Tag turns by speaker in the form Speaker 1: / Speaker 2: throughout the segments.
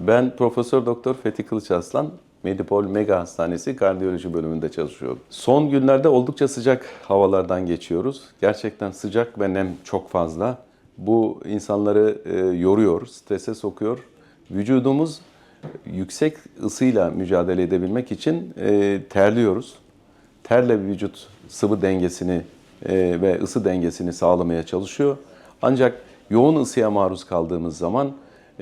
Speaker 1: Ben Profesör Doktor Fethi Kılıç Aslan, Medipol Mega Hastanesi Kardiyoloji bölümünde çalışıyorum. Son günlerde oldukça sıcak havalardan geçiyoruz. Gerçekten sıcak ve nem çok fazla. Bu insanları e, yoruyor, strese sokuyor. Vücudumuz yüksek ısıyla mücadele edebilmek için e, terliyoruz. Terle vücut sıvı dengesini e, ve ısı dengesini sağlamaya çalışıyor. Ancak yoğun ısıya maruz kaldığımız zaman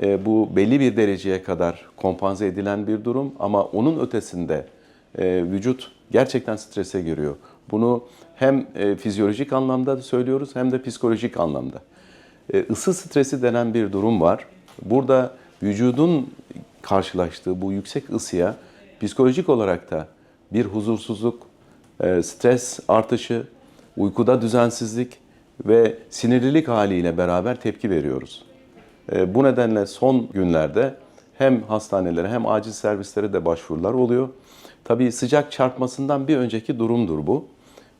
Speaker 1: bu belli bir dereceye kadar kompanze edilen bir durum ama onun ötesinde e, vücut gerçekten strese giriyor. Bunu hem e, fizyolojik anlamda söylüyoruz hem de psikolojik anlamda. E, ısı stresi denen bir durum var. Burada vücudun karşılaştığı bu yüksek ısıya psikolojik olarak da bir huzursuzluk, e, stres artışı, uykuda düzensizlik ve sinirlilik haliyle beraber tepki veriyoruz. E, Bu nedenle son günlerde hem hastanelere hem acil servislere de başvurular oluyor. Tabii sıcak çarpmasından bir önceki durumdur bu.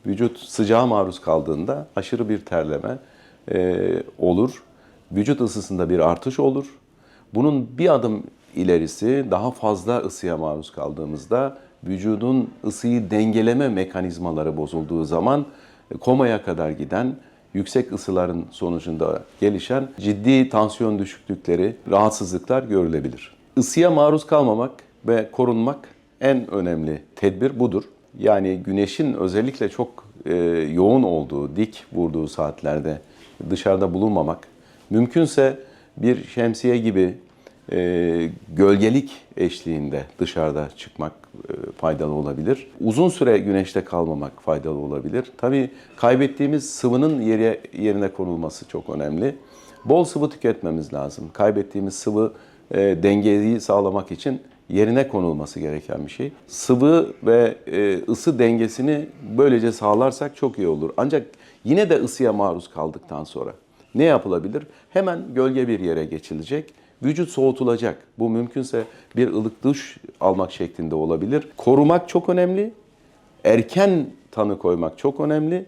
Speaker 1: Vücut sıcağa maruz kaldığında aşırı bir terleme e, olur. Vücut ısısında bir artış olur. Bunun bir adım ilerisi daha fazla ısıya maruz kaldığımızda vücudun ısıyı dengeleme mekanizmaları bozulduğu zaman e, komaya kadar giden yüksek ısıların sonucunda gelişen ciddi tansiyon düşüklükleri, rahatsızlıklar görülebilir. Isıya maruz kalmamak ve korunmak en önemli tedbir budur. Yani güneşin özellikle çok e, yoğun olduğu, dik vurduğu saatlerde dışarıda bulunmamak, mümkünse bir şemsiye gibi e, gölgelik eşliğinde dışarıda çıkmak e, faydalı olabilir. Uzun süre güneşte kalmamak faydalı olabilir. Tabii kaybettiğimiz sıvının yere, yerine konulması çok önemli. Bol sıvı tüketmemiz lazım. Kaybettiğimiz sıvı e, dengeyi sağlamak için yerine konulması gereken bir şey. Sıvı ve e, ısı dengesini böylece sağlarsak çok iyi olur. Ancak yine de ısıya maruz kaldıktan sonra ne yapılabilir? Hemen gölge bir yere geçilecek. Vücut soğutulacak. Bu mümkünse bir ılık duş almak şeklinde olabilir. Korumak çok önemli. Erken tanı koymak çok önemli.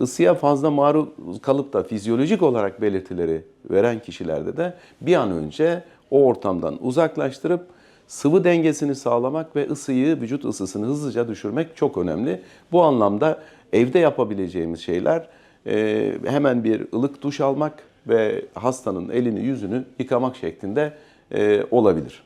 Speaker 1: Isıya fazla maruz kalıp da fizyolojik olarak belirtileri veren kişilerde de bir an önce o ortamdan uzaklaştırıp sıvı dengesini sağlamak ve ısıyı, vücut ısısını hızlıca düşürmek çok önemli. Bu anlamda evde yapabileceğimiz şeyler hemen bir ılık duş almak ve hastanın elini yüzünü yıkamak şeklinde e, olabilir.